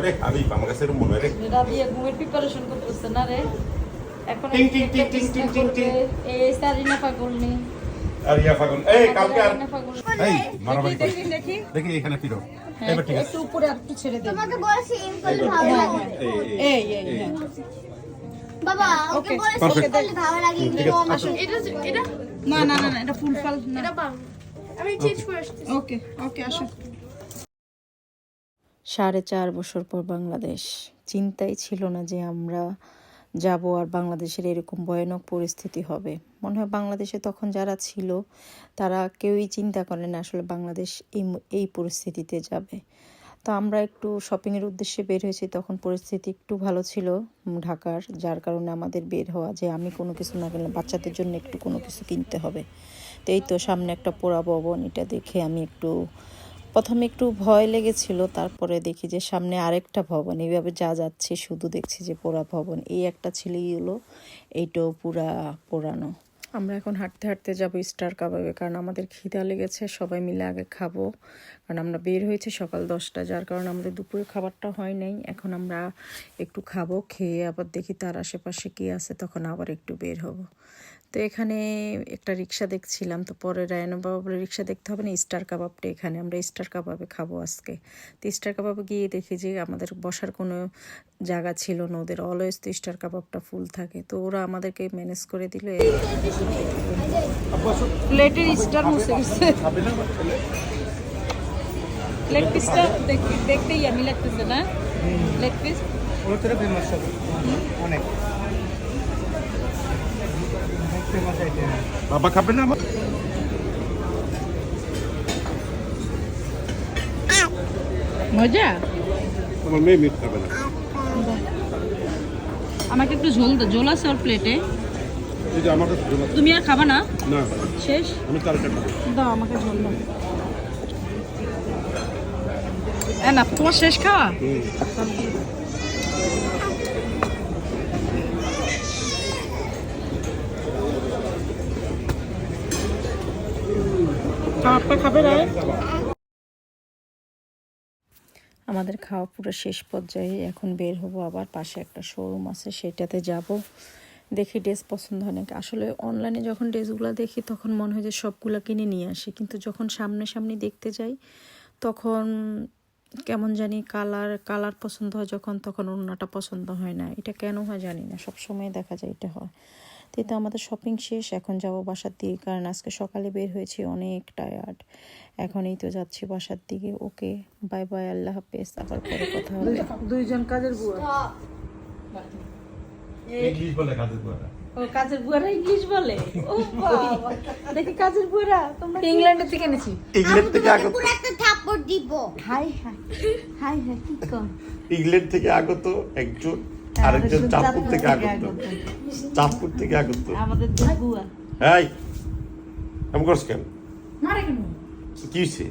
রে আমার কাছে এরকম মনে হয় রে রাবিয়া ঘুমের প্রিপারেশন করতেছে না রে এখন টিং, টিং, টিং, টিং, টিং, টিং, টিং। এই সারিনা পাগল নেই আর ফাগুন এই কালকে আর এই মারামারি করি দেখি এখানে ফিরো এবার ঠিক আছে একটু উপরে একটু ছেড়ে দে তোমাকে বলেছি এম করলে ভালো লাগে এই এই এই এই বাবা ওকে Okay, বলেছি করলে ভালো লাগে ঠিক কিন্তু আছে, আমার আসো। এটা এটা না না না না এটা ফুল ফাল না এটা বাং আমি চেঞ্জ করে আসছি ওকে ওকে আসো সাড়ে চার বছর পর বাংলাদেশ। চিন্তাই ছিল না যে আমরা যাব আর বাংলাদেশের এরকম ভয়ানক পরিস্থিতি হবে। মনে হয় বাংলাদেশে তখন যারা ছিল, তারা কেউই চিন্তা করে না আসলে বাংলাদেশ এই এই পরিস্থিতিতে যাবে। তো আমরা একটু শপিংয়ের উদ্দেশ্যে বের হয়েছি, তখন পরিস্থিতি একটু ভালো ছিল ঢাকার, যার কারণে আমাদের বের হওয়া যে আমি কোনো কিছু না কিনলে বাচ্চাদের জন্য একটু কোনো কিছু কিনতে হবে। তো এই তো সামনে একটা পোড়া ভবন, এটা দেখে আমি একটু প্রথমে একটু ভয় লেগেছিল, তারপরে দেখি যে সামনে আরেকটা ভবন। এইভাবে যা যাচ্ছে, শুধু দেখছি যে পোড়া ভবন। এই একটা ছেলেই হলো এইটাও পুরা পোড়ানো। আমরা এখন হাঁটতে হাঁটতে যাব স্টার কাবাবে কারণ আমাদের খিদা লেগেছে, সবাই মিলে আগে খাব। কারণ আমরা বের হয়েছে সকাল দশটা, যার কারণে আমাদের দুপুরে খাবারটা হয় নাই। এখন আমরা একটু খাব, খেয়ে আবার দেখি তার আশেপাশে কি আছে, তখন আবার একটু বের হব। তো এখানে একটা রিক্সা দেখছিলাম তো পরে রায়না বাবা বলে রিক্সা দেখতে হবে না স্টার কাবাবটা এখানে আমরা স্টার কাবাবে খাব আজকে। তো স্টার কাবাবে গিয়ে দেখি যে আমাদের বসার কোনো জায়গা ছিল না ওদের অলওয়েজ তো স্টার কাবাবটা ফুল থাকে। তো ওরা আমাদেরকে ম্যানেজ করে দিল প্লেটের স্টার মুছে গেছে লেগ পিসটা দেখতেই আমি লাগতেছে না। Leg piece? ওরা ফেমাস অনেক ফেমাস আইটেম বাবা খাবে না? মজা? আমার মেয়ে মিট খাবে না। আমাকে একটু ঝোল দাও ঝোল আছে ওর প্লেটে এই যে আমার কাছে ঝোল আছে। তুমি আর খাবা না? না। শেষ? আমি খাব দাও আমাকে ঝোল দাও। না তোমার শেষ খাওয়া? খাবারটা খাবে আমাদের খাওয়া পুরো শেষ পর্যায়ে এখন বের হব আবার, পাশে একটা শোরুম আছে, সেটাতে যাব। দেখি ড্রেস পছন্দ হয় নাকি। আসলে অনলাইনে যখন ড্রেসগুলো দেখি, তখন মনে হয় যে সবগুলো কিনে নিয়ে আসি। কিন্তু যখন সামনে সামনে দেখতে যাই, তখন কেমন জানি কালার কালার পছন্দ হয় যখন, তখন অন্যটা পছন্দ হয় না। এটা কেন হয় জানি না। সব সময় দেখা যায় এটা হয়। তো আমাদের শপিং শেষ এখন যাব বাসার দিকে কারণ আজকে সকালে বের হয়েছি অনেক টায়ার্ড এখন এই তো যাচ্ছি বাসার দিকে। ওকে বাই বাই আল্লাহ হাফেজ আবার পরে কথা হবে। দুইজন কাজের বুয়া। ইংলিশ বলে কাজের বুয়ারা ও কাজের বুয়ারা ইংলিশ বলে? ও বাবা। দেখি কাজের বুয়ারা তোমরা ইংল্যান্ডের থেকে এনেছি। ইংল্যান্ড থেকে আগত। পুরো একটা থাপ্পড় দিব। হাই হাই হাই হাই কি কর? ইংল্যান্ড থেকে আগত একজন আরেকজন চাঁদপুর থেকে আগত চাঁদপুর থেকে আগত আমাদের দুই বুয়া এই এমন করছ কেন? কেন? কি হয়েছে